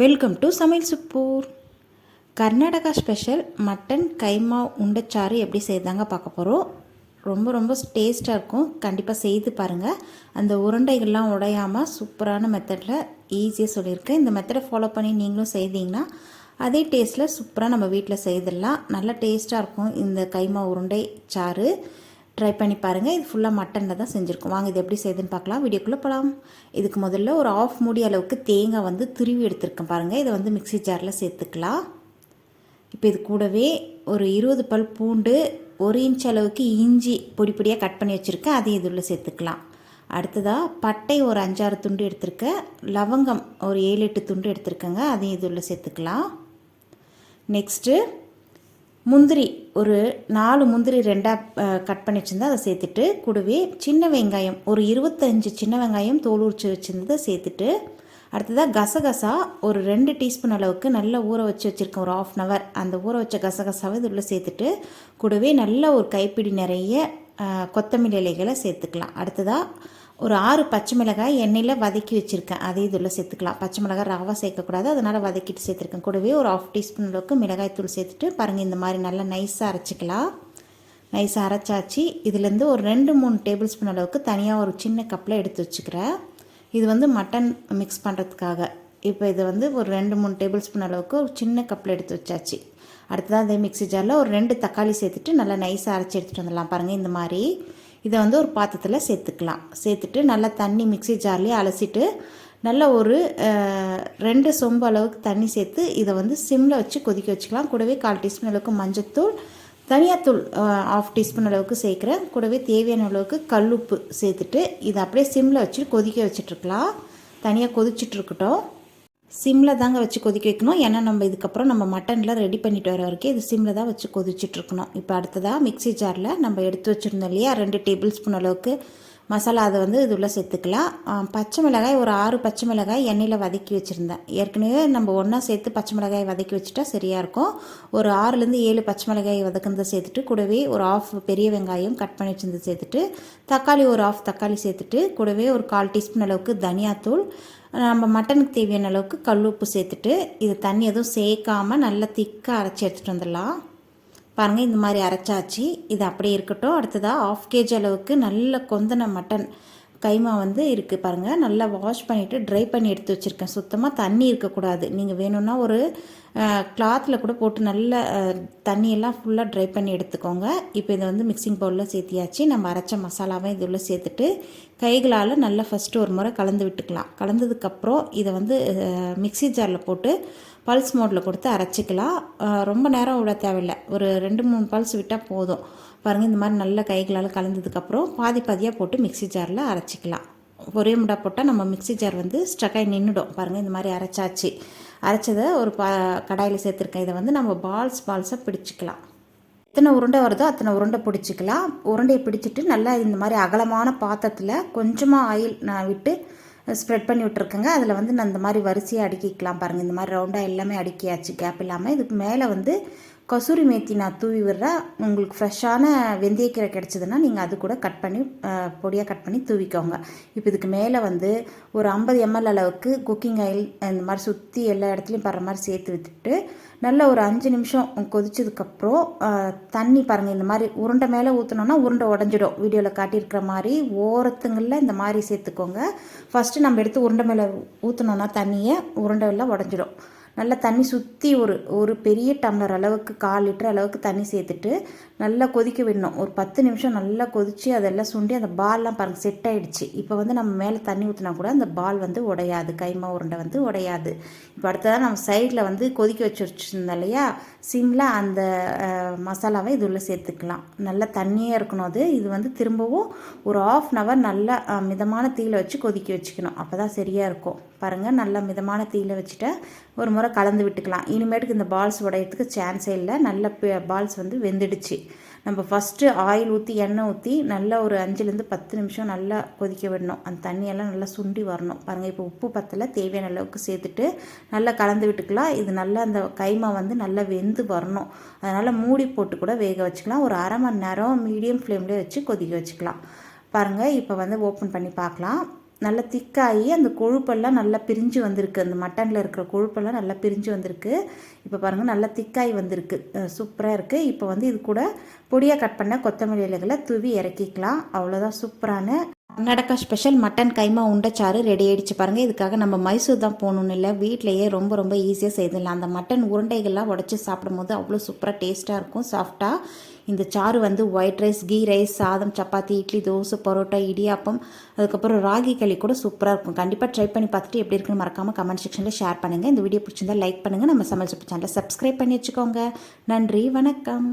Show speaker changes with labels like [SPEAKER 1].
[SPEAKER 1] Welcome to சமையல் சுப்பூர் Karnataka special mutton keema உண்டைச்சாறு எப்படி செய்தாங்க பார்க்க போகிறோம் ரொம்ப ரொம்ப டேஸ்ட்டாக இருக்கும். கண்டிப்பாக செய்து பாருங்கள் அந்த உருண்டைகள்லாம் உடையாமல் சூப்பரான மெத்தடில் ஈஸியாக சொல்லியிருக்கேன். இந்த மெத்தடை ஃபாலோ பண்ணி நீங்களும் செய்தீங்கன்னா அதே டேஸ்ட்டில் சூப்பராக நம்ம வீட்டில் செய்திடலாம். நல்ல டேஸ்ட்டாக இருக்கும் இந்த கைமா உருண்டை சாறு. ட்ரை பண்ணி பாருங்கள் இது ஃபுல்லாக மட்டனில் தான் செஞ்சுருக்கோம். வாங்க இது எப்படி செய்யுதுன்னு பார்க்கலாம். வீடியோக்குள்ளே போகலாம் இதுக்கு முதல்ல ஒரு ஆஃப் மூடி அளவுக்கு தேங்காய் வந்து துருவி எடுத்துருக்கேன் பாருங்கள் இதை வந்து மிக்ஸி ஜாரில் சேர்த்துக்கலாம். இப்போ இது கூடவே ஒரு இருபது பல் பூண்டு ஒரு இன்ச் அளவுக்கு இஞ்சி பொடி பொடியாக கட் பண்ணி வச்சுருக்கேன். அதையும் இதுள்ள சேர்த்துக்கலாம். அடுத்ததாக பட்டை ஒரு அஞ்சாறு துண்டு எடுத்திருக்கேன் லவங்கம் ஒரு ஏழு எட்டு துண்டு எடுத்திருக்கேங்க. அதையும் இதுள்ள சேர்த்துக்கலாம். நெக்ஸ்ட்டு முந்திரி ஒரு நாலு முந்திரி ரெண்டாக கட் பண்ணி வச்சுருந்தா அதை சேர்த்துட்டு கூடவே சின்ன வெங்காயம் ஒரு இருபத்தஞ்சி சின்ன வெங்காயம் தோல் உரிச்சு வச்சுருந்ததை சேர்த்துட்டு அடுத்ததாக கசகசா ஒரு ரெண்டு டீஸ்பூன் அளவுக்கு நல்லா ஊற வச்சு வச்சுருக்கேன் ஒரு ஆஃப் அன் ஹவர் அந்த ஊற வச்ச கசகசாவை இது உள்ளே சேர்த்துட்டு கூடவே நல்லா ஒரு கைப்பிடி நிறைய கொத்தமல்லி இலைகளை சேர்த்துக்கலாம். அடுத்ததாக ஒரு ஆறு பச்சை மிளகாய் எண்ணெயில் வதக்கி வச்சுருக்கேன். அதே இதில் சேர்த்துக்கலாம். பச்சை மிளகாய் ரவா சேர்க்கக்கூடாது. அதனால் வதக்கிட்டு சேர்த்துருக்கேன். கூடவே ஒரு ஆஃப் டீஸ்பூன் அளவுக்கு மிளகாய் தூள் சேர்த்துட்டு பாருங்கள் இந்த மாதிரி நல்லா நைஸாக அரைச்சிக்கலாம். நைஸாக அரைச்சாச்சு. இதுலேருந்து ஒரு ரெண்டு மூணு டேபிள் ஸ்பூன் அளவுக்கு தனியாக ஒரு சின்ன கப்பில் எடுத்து வச்சுக்கிறேன். இது வந்து மட்டன் மிக்ஸ் பண்ணுறதுக்காக இப்போ இதை வந்து ஒரு ரெண்டு மூணு டேபிள் ஸ்பூன் அளவுக்கு ஒரு சின்ன கப்பில் எடுத்து வச்சாச்சு. அடுத்ததாக அதே மிக்ஸி ஜாரில் ஒரு ரெண்டு தக்காளி சேர்த்துட்டு நல்லா நைஸாக அரைச்சி எடுத்துகிட்டு வந்துடலாம். பாருங்கள் இந்த மாதிரி. இதை வந்து ஒரு பாத்திரத்தில் சேர்த்துக்கலாம். சேர்த்துட்டு நல்லா தண்ணி மிக்ஸி ஜார்லேயே அலசிட்டு நல்ல ஒரு ரெண்டு சொம்பு அளவுக்கு தண்ணி சேர்த்து இதை வந்து சிம்மில் வச்சு கொதிக்க வச்சுக்கலாம். கூடவே கால் டீஸ்பூன் அளவுக்கு மஞ்சத்தூள் தனியாத்தூள் ஆஃப் டீஸ்பூன் அளவுக்கு சேர்க்குறேன். கூடவே தேவையான அளவுக்கு கல்லுப்பு சேர்த்துட்டு இதை அப்படியே சிம்மில் வச்சு கொதிக்க வச்சுட்ருக்கலாம் தனியாக கொதிச்சிட்ருக்கட்டும் சிம்மில் தாங்க வச்சு கொதிக்க வைக்கணும். ஏன்னா நம்ம இதுக்கப்புறம் நம்ம மட்டனில் ரெடி பண்ணிட்டு வர வரைக்கும் இது சிம்மில் தான் வச்சு கொதிச்சுட்ருக்கணும் இப்போ அடுத்ததாக மிக்ஸி ஜாரில் நம்ம எடுத்து வச்சுருந்தோம் இல்லையா? ரெண்டு டேபிள் ஸ்பூன் அளவுக்கு மசாலா அதை வந்து இது உள்ளே சேர்த்துக்கலாம். பச்சை மிளகாய் ஒரு ஆறு பச்சை மிளகாய் எண்ணெயில் வதக்கி வச்சுருந்தேன். ஏற்கனவே நம்ம ஒன்றா சேர்த்து பச்சை மிளகாய் வதக்கி வச்சுட்டா சரியாக இருக்கும். ஒரு ஆறுலேருந்து ஏழு பச்சை மிளகாய் வதக்குனதை சேர்த்துட்டு கூடவே ஒரு ஆஃப் பெரிய வெங்காயம் கட் பண்ணி வச்சுருந்து சேர்த்துட்டு தக்காளி ஒரு ஆஃப் தக்காளி சேர்த்துட்டு கூடவே ஒரு கால் டீஸ்பூன் அளவுக்கு தனியாத்தூள் நம்ம மட்டனுக்கு தேவையான அளவுக்கு கல் உப்பு சேர்த்துட்டு இது தண்ணி எதுவும் சேர்க்காமல் நல்லா திக்காக அரைச்சி எடுத்துகிட்டு வந்துடலாம். பாருங்கள் இந்த மாதிரி அரைச்சாச்சு. இது அப்படியே இருக்கட்டும். அடுத்ததாக ஆஃப் கேஜி அளவுக்கு நல்ல கொந்தன மட்டன் கைமா வந்து இருக்குது பாருங்கள் நல்லா வாஷ் பண்ணிவிட்டு ட்ரை பண்ணி எடுத்து வச்சுருக்கேன். சுத்தமாக தண்ணி இருக்கக்கூடாது. நீங்கள் வேணும்னா ஒரு கிளாத்தில் கூட போட்டு நல்ல தண்ணியெல்லாம் ஃபுல்லாக ட்ரை பண்ணி எடுத்துக்கோங்க. இப்போ இதை வந்து மிக்சிங் பவுலில் சேர்த்தியாச்சு. நம்ம அரைச்ச மசாலாவை இது உள்ளே சேர்த்துட்டு கைகளால் நல்லா ஃபஸ்ட்டு ஒரு முறை கலந்து விட்டுக்கலாம். கலந்ததுக்கப்புறம் இதை வந்து மிக்சி ஜாரில் போட்டு பல்ஸ் மோட்டில் கொடுத்து அரைச்சிக்கலாம். ரொம்ப நேரம் விட தேவையில்லை. ஒரு ரெண்டு மூணு பல்ஸ் விட்டால் போதும். பாருங்கள் இந்த மாதிரி நல்ல கைகளால் கலந்ததுக்கப்புறம் பாதி பாதியாக போட்டு மிக்சி ஜாரில் அரைச்சிக்கலாம். ஒரே முட்டா போட்டால் நம்ம மிக்சி ஜார் வந்து ஸ்டக்காகி நின்றுடும் பாருங்கள் இந்த மாதிரி அரைச்சாச்சு. அரைச்சதை ஒரு பா கடாயில் சேர்த்துருக்கேன் இதை வந்து நம்ம பால்ஸ் பால்ஸாக பிடிச்சிக்கலாம். எத்தனை உருண்டை வருதோ அத்தனை உருண்டை பிடிச்சிக்கலாம். உருண்டையை பிடிச்சிட்டு நல்லா இந்த மாதிரி அகலமான பாத்திரத்தில் கொஞ்சமாக ஆயில் நான் விட்டு ஸ்ப்ரெட் பண்ணி விட்டுருக்கேங்க. அதில் வந்து நான் இந்த மாதிரி வரிசையாக அடுக்கிக்கலாம் பாருங்கள் இந்த மாதிரி ரவுண்டாக எல்லாமே அடுக்கியாச்சு. கேப் இல்லாமல் இதுக்கு மேலே வந்து கசூரி மேத்தி நான் தூவி விடுறேன். உங்களுக்கு ஃப்ரெஷ்ஷான வெந்தயக்கீரை கிடச்சிதுன்னா நீங்கள் அது கூட கட் பண்ணி பொடியாக கட் பண்ணி தூவிக்கோங்க. இப்போ இதுக்கு மேலே வந்து ஒரு ஐம்பது எம்எல் அளவுக்கு குக்கிங் ஆயில் இந்த மாதிரி சுற்றி எல்லா இடத்துலையும் படுற மாதிரி சேர்த்து விட்டுட்டு நல்ல ஒரு அஞ்சு நிமிஷம் கொதிச்சதுக்கப்புறம் தண்ணி பாருங்கள் இந்த மாதிரி உருண்டை மேலே ஊற்றினோன்னா உருண்டை உடஞ்சிடும். வீடியோவில் காட்டியிருக்கிற மாதிரி ஓரத்துங்களில் இந்த மாதிரி சேர்த்துக்கோங்க. ஃபஸ்ட்டு நம்ம எடுத்து உருண்டை மேலே ஊற்றினோன்னா தண்ணியை உருண்டை எல்லாம் உடஞ்சிடும். நல்லா தண்ணி சுற்றி ஒரு ஒரு பெரிய டம்ளர் அளவுக்கு கால் லிட்டர் அளவுக்கு தண்ணி சேர்த்துட்டு நல்லா கொதிக்க விடணும். ஒரு பத்து நிமிஷம் நல்லா கொதித்து அதெல்லாம் சுண்டி அந்த பால்லாம் பாருங்கள் செட் ஆகிடுச்சு இப்போ வந்து நம்ம மேலே தண்ணி ஊற்றினா கூட அந்த பால் வந்து உடையாது. கைமா உருண்டை வந்து உடையாது. இப்போ அடுத்ததான் நம்ம சைடில் வந்து கொதிக்க வச்சு வச்சுருந்தோம் இல்லையா சிம்மில் அந்த மசாலாவை இது உள்ளே சேர்த்துக்கலாம். நல்லா தண்ணியாக இருக்கணும் அது. இது வந்து திரும்பவும் ஒரு ஆஃப் அன் ஹவர் நல்லா மிதமான தீயில் வச்சு கொதிக்க வச்சுக்கணும். அப்போ தான் சரியாக இருக்கும். பாருங்கள் நல்லா மிதமான தீயில் வச்சுட்டா ஒரு முறை கலந்து விட்டுக்கலாம். இனிமேட்டுக்கு இந்த பால்ஸ் உடையிறதுக்கு சான்ஸே இல்லை. நல்ல பால்ஸ் வந்து வெந்துடுச்சு. நம்ம ஃபஸ்ட்டு ஆயில் ஊற்றி எண்ணெய் ஊற்றி நல்லா ஒரு அஞ்சுலேருந்து பத்து நிமிஷம் நல்லா கொதிக்க விடணும். அந்த தண்ணியெல்லாம் நல்லா சுண்டி வரணும். பாருங்கள் இப்போ உப்பு பத்தில் தேவையான அளவுக்கு சேர்த்துட்டு நல்லா கலந்து விட்டுக்கலாம். இது நல்லா அந்த கைமா வந்து நல்லா வெந்து வரணும். அதனால் மூடி போட்டு கூட வேக வச்சுக்கலாம். ஒரு அரை மணி நேரம் மீடியம் ஃப்ளேம்லேயே வச்சு கொதிக்க வச்சுக்கலாம். பாருங்கள் இப்போ வந்து ஓப்பன் பண்ணி பார்க்கலாம். நல்லா திக்காகி அந்த கொழுப்பெல்லாம் நல்லா பிரிஞ்சு வந்திருக்கு. அந்த மட்டனில் இருக்கிற கொழுப்பெல்லாம் நல்லா பிரிஞ்சு வந்திருக்கு. இப்போ பாருங்கள் நல்லா திக்காகி வந்திருக்கு. சூப்பராக இருக்குது இப்போ வந்து இது கூட பொடியாக கட் பண்ண கொத்தமல்லி இலைகளை தூவி இறக்கிக்கலாம். அவ்வளோதான் சூப்பரான கர்நாடகா ஸ்பெஷல் மட்டன் கைமா உண்டைச்சாறு ரெடி ஆகிடுச்சு பாருங்கள் இதுக்காக நம்ம மைசூர் தான் போகணுன்னு இல்லை. வீட்டிலையே ரொம்ப ரொம்ப ஈஸியாக செய்திடலாம். அந்த மட்டன் உருண்டைகள்லாம் உடச்சி சாப்பிடும்போது அவ்வளோ சூப்பராக டேஸ்ட்டாக இருக்கும். சாஃப்டாக இந்த சாறு வந்து ஒயிட் ரைஸ் கீ ரைஸ் சாதம் சப்பாத்தி இட்லி தோசை பரோட்டா இடியாப்பம் அதுக்கப்புறம் ராகி களி கூட சூப்பராக இருக்கும். கண்டிப்பாக ட்ரை பண்ணி பார்த்துட்டு எப்படி இருக்குன்னு மறக்காமல் கமெண்ட் செக்ஷனில் ஷேர் பண்ணுங்கள் இந்த வீடியோ பிடிச்சிருந்தா லைக் பண்ணுங்கள் நம்ம சமையல் சூப்பர் சேனலை சப்ஸ்கிரைப் பண்ணி வச்சுக்கோங்க. நன்றி வணக்கம்.